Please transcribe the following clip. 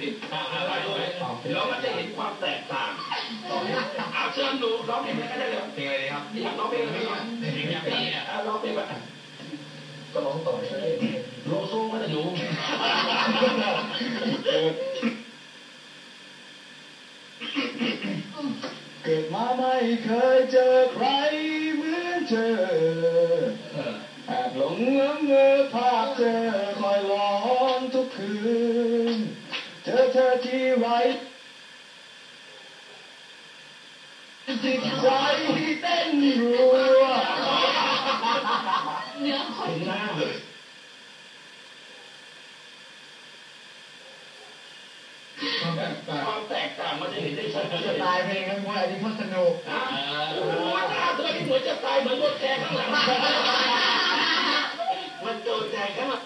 นี่อะไรรู้ไหมแล้วมันจะเห็นความแตกต่างเอาเชิญหนูร้องเพลงอะไรก็ได้เลยเพลงอะไรดีครับอยากร้องเพลงอะไรบ้างเพลงอย่างนี้เนี่ยเอาร้องเพลงแบบก็ร้องต่อเลยโลโซ่ก็จะหนูเกิดมาไม่เคยเจอใครเหมือนเธอเออแอบหลงละเมอภาพเธอคอยร้อนทุกคืน เธอเธอที่ไรจิตใจเต้นรัวเนื้อคนถึงหน้าเลยความแตกต่างมันจะเห็นได้ชัดเจสนไตล์เพลงทั้งหมดอันนี้ก็สนุกอะโอ้โหหน้าเธอที่เหมือนจะตายเหมือนโดนแทงข้างหลังมันโดนแทงข้างหลัง